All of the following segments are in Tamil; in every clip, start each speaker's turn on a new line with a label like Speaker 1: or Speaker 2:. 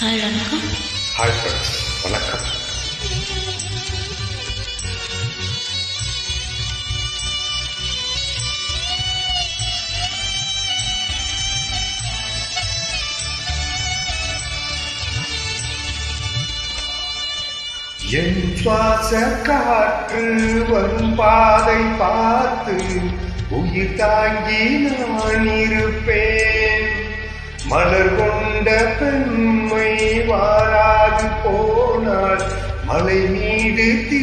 Speaker 1: ஹாய் வணக்கம்.
Speaker 2: ஹாய் ஃப்ரெண்ட்ஸ் வணக்கம். என் சுவாச காற்று வரும் பாதை பார்த்து உயிர் தாங்கி நான் இருப்பேன். மலர் கொண்ட பெண்மை வாராது போனால் மலை மீது தீ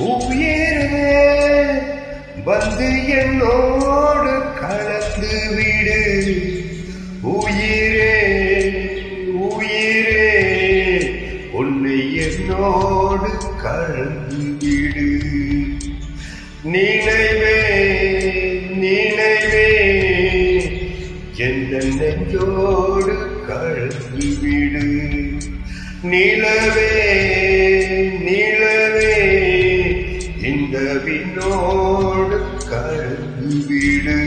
Speaker 2: உயிரே வந்து என்னோடு கலந்து விடு. உயிரே உயிரே உன்னை என்னோடு கலந்து விடு. நினைவே நினைவே எந்த நெஞ்சோடு கலந்து விடு. நிலவே இந்த விண்ணோடு கலந்து விடு.